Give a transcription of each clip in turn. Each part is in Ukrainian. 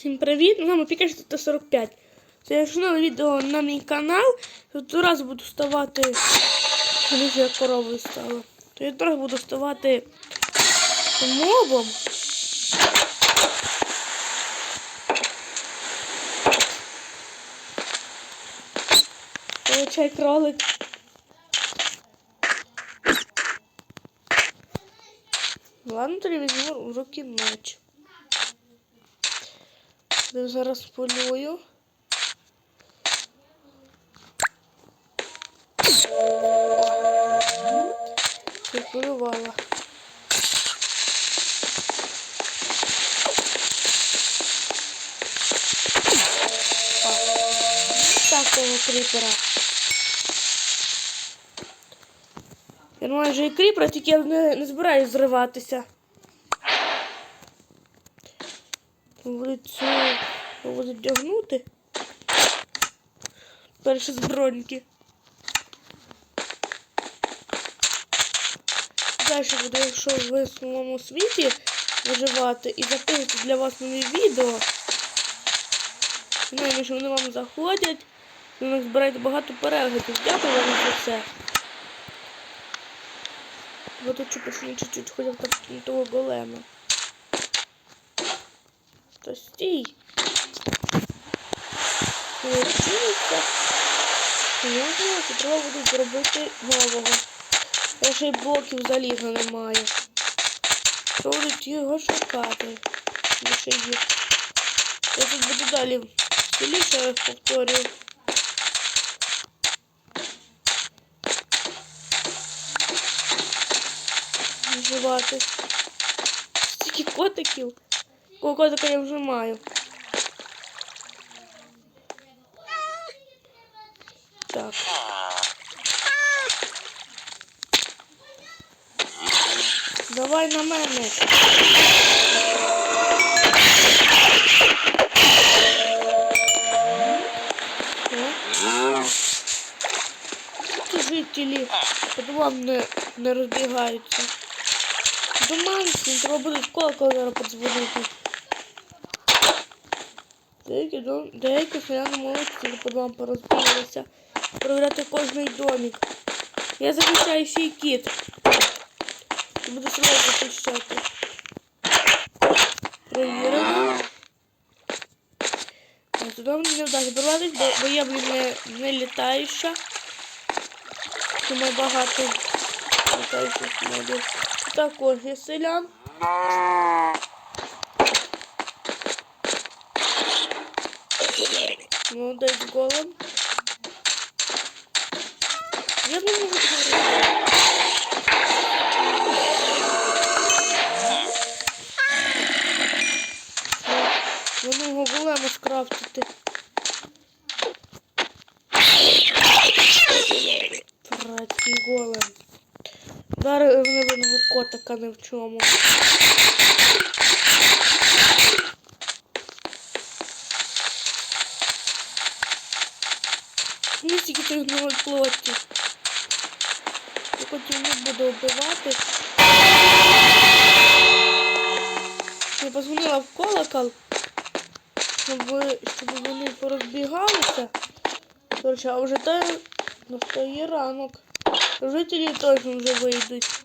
Всім привіт! Вами Пікаш 145. Це якщо нове відео на мій канал, то то раз буду ставати. Як коровою стало. То я трохи буду ставати мобом. Получай кролик. Ладно, тоді візьму в Я зараз полюю. Полювала. Так, того кріпера. Я майже і кріпера, тільки я не, не збираюсь зриватися. Будуть будуть вдягнути. Перші зброньки. Далі буду, якщо ви в своєму світі виживати і записувати для вас нові відео. Знаю, що вони вам заходять. Ви них збираєте багато переглядів. Дякую вам за це. Бо тут чупочні чуть-чуть ходив там того голема. То стій. Вчилися. Я знаю, що треба буде зробити нового. Я ще й блоків заліза немає. То будуть його шукати. Більше їх. Я тут буду далі я повторюю. Вживати. Стільки котиків. Кого котика я вже маю. Так. Давай на мене. Ці жителі по не, не розбігаються. Доманці, треба буде колокол зараз подзвонити. Деякі. Деякі селяни молодці по домам порозбігалися. Провіряти кожний домик. Я захищаю свій кіт. І буду себе захищати. Перевірено. А туди мені не вдасться добратись, бо, бо я, блін, не, не літаюча. Тому багато літаючих модів. Також є селян. Молодець голем. Я не можу говорити. Воно голема скрафтити. Братський голем. Зараз мене винного котика не в чому. Тільки тригнули плоті. Буду убивати. Я позвонила в колокол, щоб, щоб вони порозбігалися. Короче, а вже та настає ранок. Жителі точно вже вийдуть.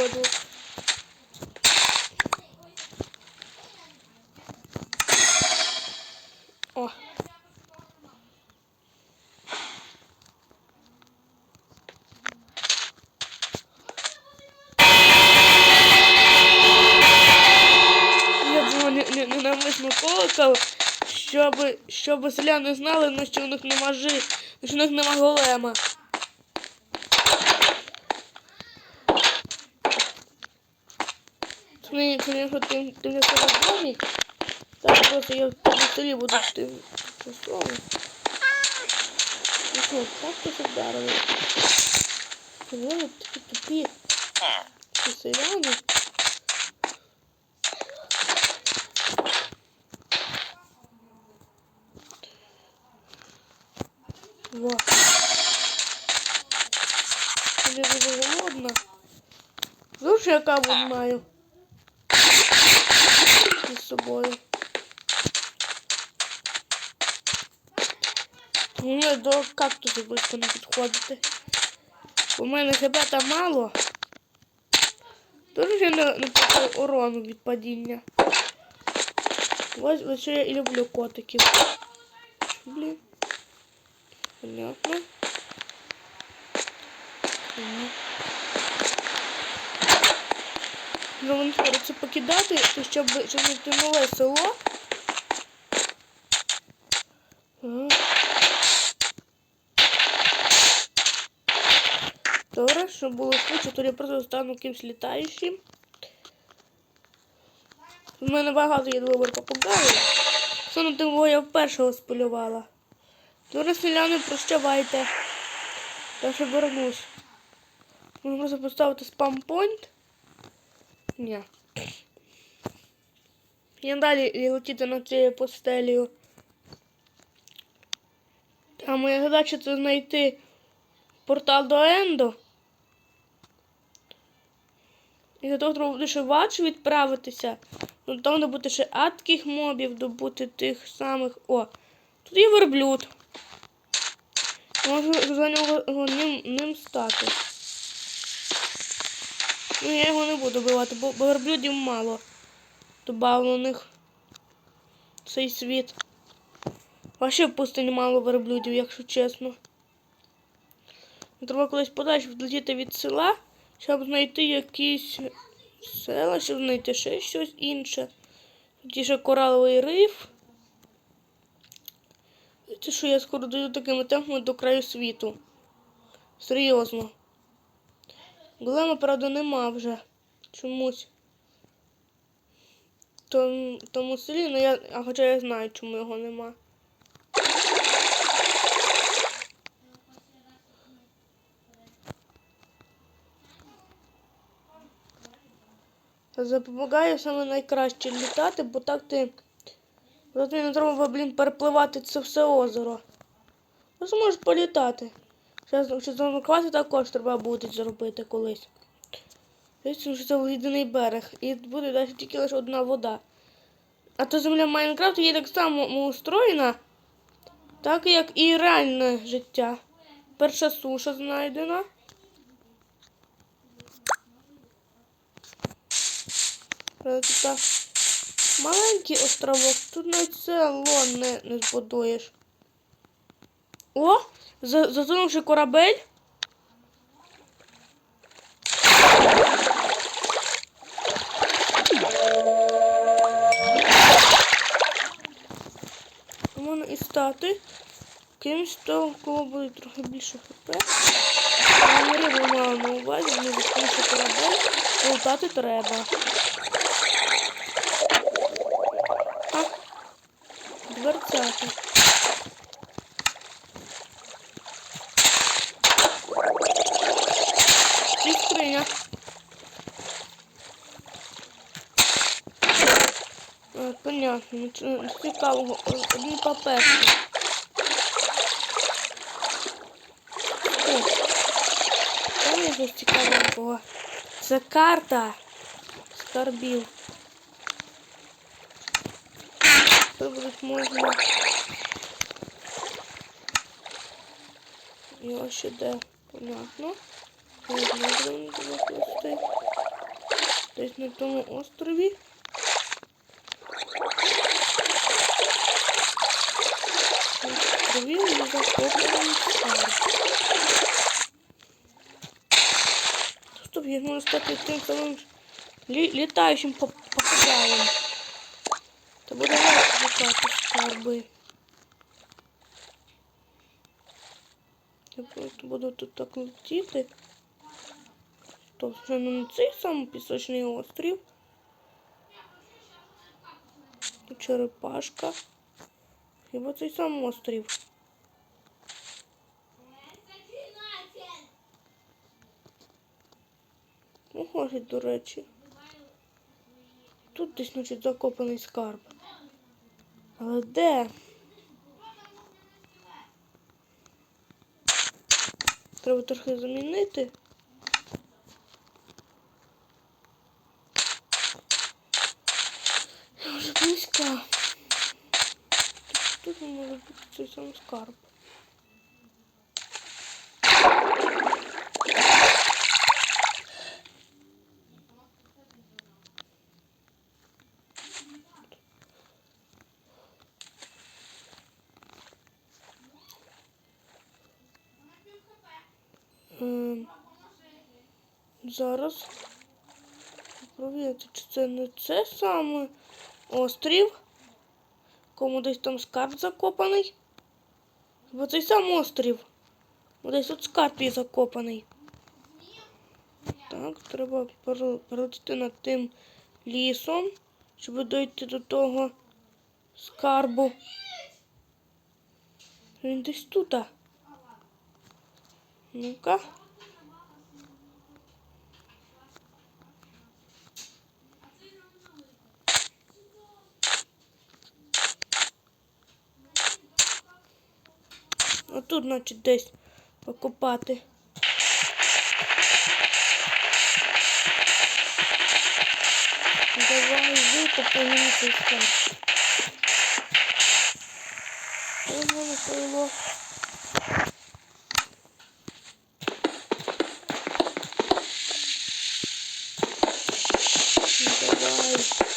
воду. О. Я думаю, не, не, не навмисно щоб, щоб селяни знали, що у них нема жи, що у них нема голема. Тим не домі. Так, просто я на селі буду тим часом. Ну що, так тут вдарили. Вони такі тупі. Селяни. Во. Я дуже голодна. Слушай, яка вот маю. Із собою. Мені до кактусу близько не підходити. У мене хп там мало. Дуже я не, не такий урону від падіння. Ось ось що я і люблю котиків. Блін. Понятно. Ну, вони скоро покидати, то щоб, щоб знайти нове село. Добре, щоб було швидше, то я просто стану кимсь літаючим. У мене багато є добре попугаїв. Саме того я вперше сполювала. Добре, селяни, прощавайте. Я ще вернусь. Можна просто поставити спам-пойнт. Ні. Я далі летіти на цією постелію. А моя задача це знайти портал до Ендо. І для того треба буде ще вач відправитися. Ну, там добути ще адських мобів, добути тих самих. О, тут є верблюд. Можу за нього ним, ним стати. Ну, я його не буду бивати, бо, верблюдів мало добавлених в цей світ. Вообще в пустині мало верблюдів, якщо чесно. Треба колись подальше відлетіти від села, щоб знайти якісь села, щоб знайти ще щось інше. Тоді ще кораловий риф. Це що я скоро дойду такими темпами до краю світу. Серйозно. Голема, правда, нема вже. Чомусь. Том, тому селі, ну я, а хоча я знаю, чому його нема. Запомагає саме найкраще літати, бо так ти. Бо не треба, блін, перепливати це все озеро. Ну, зможеш політати. Зараз ще замикати також треба буде зробити колись. Дивіться, що це єдиний берег. І буде далі тільки лише одна вода. А то земля Майнкрафту є так само устроєна, так як і реальне життя. Перша суша знайдена. Тут так маленький островок, тут навіть село не, не збудуєш. О! за- Затонувши корабель. Можна і стати. Кимсь то, у кого буде трохи більше хп. Мені рибу мала на увазі, відкривши корабель, лутати треба. А, дверцята. І скриня. А, понятно, ну, це цікаво. Один паперки. О, там є щось цікавенького. Це карта скарбів. І ось ще де, понятно. Можна викласти. Десь на тому острові. Острові і захоплений скарб. Стоп, я можу стати тим попугаєм. Та буде легко шукати скарби. Я просто буду тут так летіти. То вже не цей самий пісочний острів. Черепашка. Хіба цей сам острів. Похожий, до речі. Тут десь, значить, закопаний скарб. Але де? Треба трохи замінити. Я вже близька. Тут, не може бути цей сам скарб. Зараз провірити, чи це не це саме острів, кому десь там скарб закопаний. Бо цей сам острів. Десь тут скарб є закопаний. Так, треба пере- над тим лісом, щоб дойти до того скарбу. Він десь тут. Ну-ка. Тут, значить, десь покупати. Давай викопаємо цей. Ось воно повело. Ну, Давай.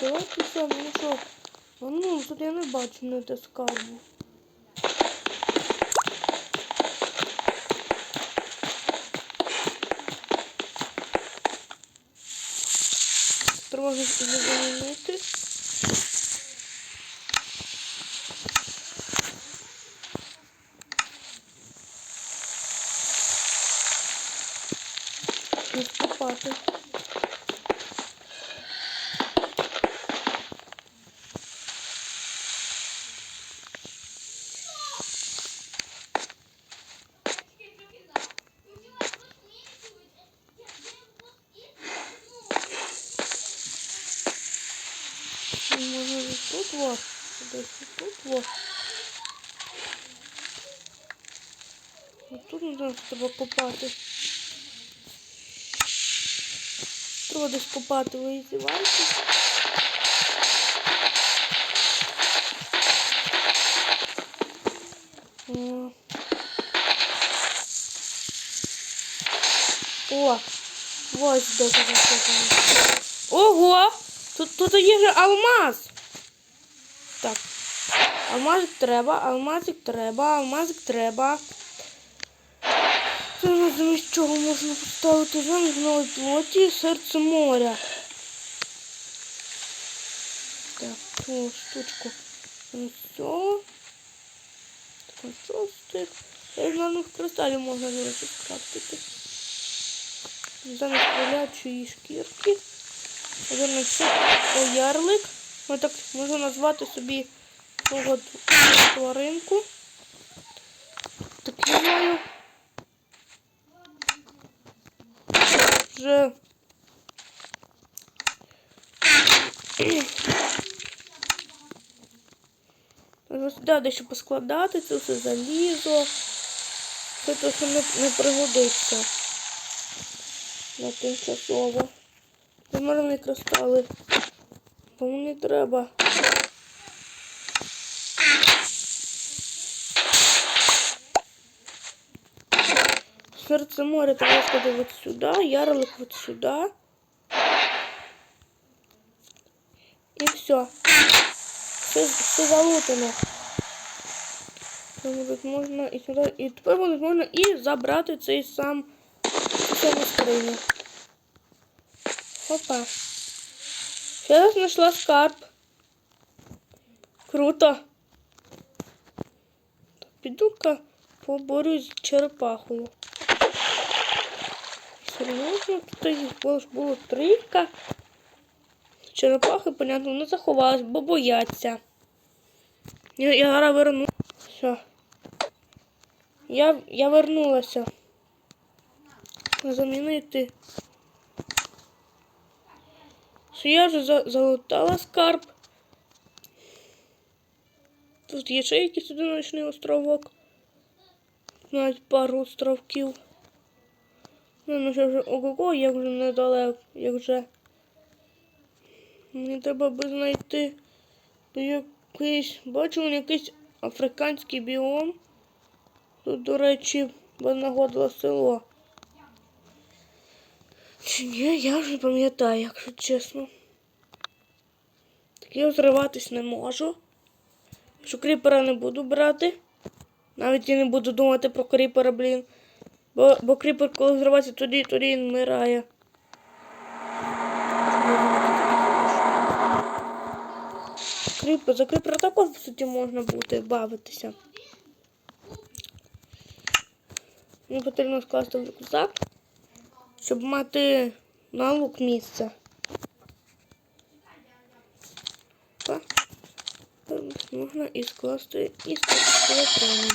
Давайте все, ну що? А ну, тут я не бачу те скарбу. Ж замінити. Відкопати. Ну, Може і тут во. Десь і тут во. Тут треба копати. Треба десь копати, ви здіваєтесь? О. Ось де закопано. Ого! Тут, тут є же алмаз. Так. Алмазик треба, алмазик треба, алмазик треба. Замість чого можна поставити замість нової плоті серце моря. Так, цю штучку. Ось цього. Так, що з тих? Регланих кристалів можна, до речі, скрафтити. Замість кролячої шкірки. Це ярлик. Ну так можу назвати собі свого тваринку. Вже сюди дещо поскладати, це все залізо. Це те, що не, не пригодиться на тимчасово. Заморожені кристали. Кому не треба. Серце моря треба сказати вот сюда, ярлик вот сюда. І все. Все, все залутано. Тут можна і сюди, і тепер буде можна і забрати сам цю саму скриню. Опа. Сейчас нашла скарб. Круто. Піду-ка поборюсь з черепахою. Серйозно, тут було, трійка. Черепахи, понятно, не заховались, бо бояться. Я, я зараз верну. Все. Я, я вернулася. Замінити. Що я вже за, залутала скарб. Тут є ще якийсь одиночний островок. Навіть пару островків. Ну, ну що вже ого-го, як вже недалеко, як вже. Мені треба би знайти якийсь, бачу, він якийсь африканський біом. Тут, до речі, винагодило село. Чи ні, я вже пам'ятаю, якщо чесно. Так я зриватись не можу. Що кріпера не буду брати. Навіть я не буду думати про кріпера, блін. Бо, бо кріпер, коли зривається, тоді, тоді він вмирає. Кріпер, за кріпера також, по суті, можна бути, бавитися. Мені потрібно скласти в рюкзак, щоб мати на лук місце. Можна і скласти і телефоном.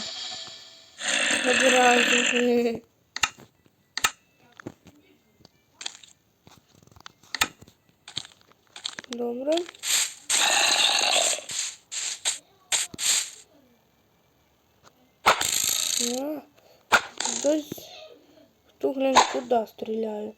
Одразу. Добре. Хтось десь хто глянь куди стріляє.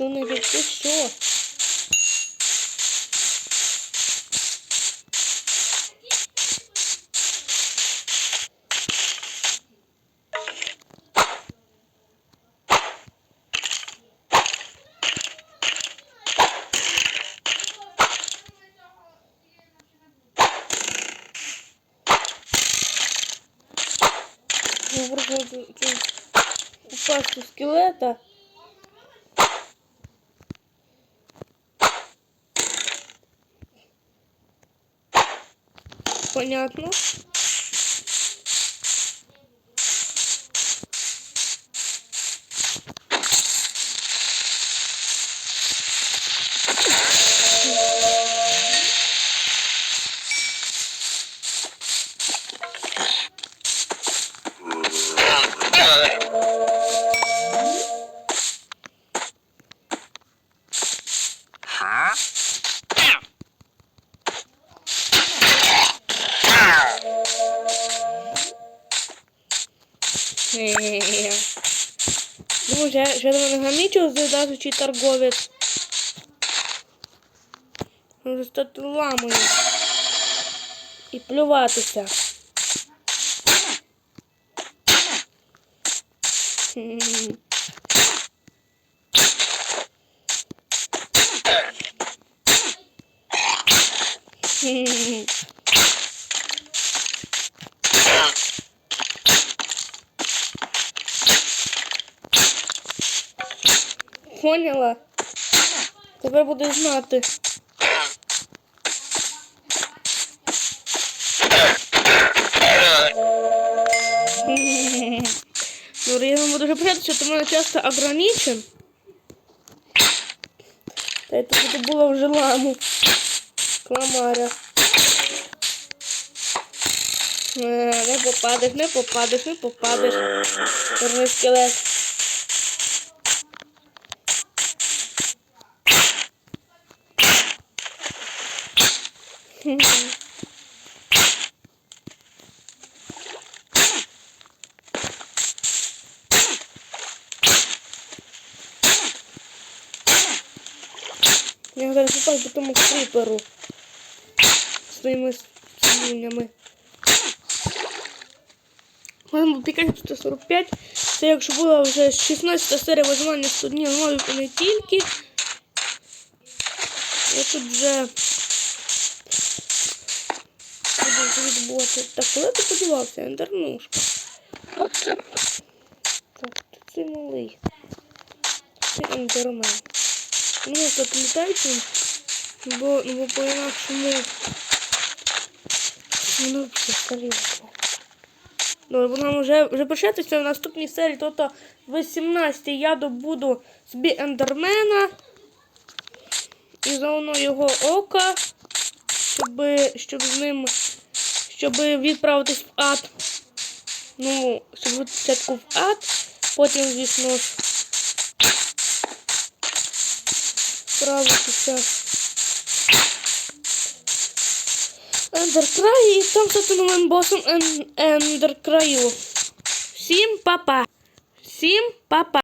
Не підпущу, не підпущу. Я пробую упасть у скелета. Понятно. Що я до мене гамічив задати чи торговець. Може стати ламою. І плюватися. Хм. Тепер будеш знати. Ну, я вам буду вже прятати, що ти мене часто ограничен. Та это буде було вже ламу. Кламаря. Е, Не попадеш, не попадеш, не попадеш. Чорний скелет. Я зараз попав по тому криперу своїми слюнями. Маємо пікати 145. Це якщо була вже 16 серія виживання 100 днів нові не тільки. Я тут вже Так, коли ти подівався, ендернушка? Так, ти це малий. Це ендермен. Ну, літають він. Бо, ну, бо по-інакшому. Ну, все старілко. Бо нам вже, вже початися в наступній серії, тобто в 18 я добуду собі ендермена і заодно його ока, щоб, щоб з ним, щоб відправитись в ад. Ну, щоб спочатку в ад, потім, звісно ж, відправитися. Ендеркрай і там стати новим босом Ен- Ендеркраю. Всім па-па. Всім па-па.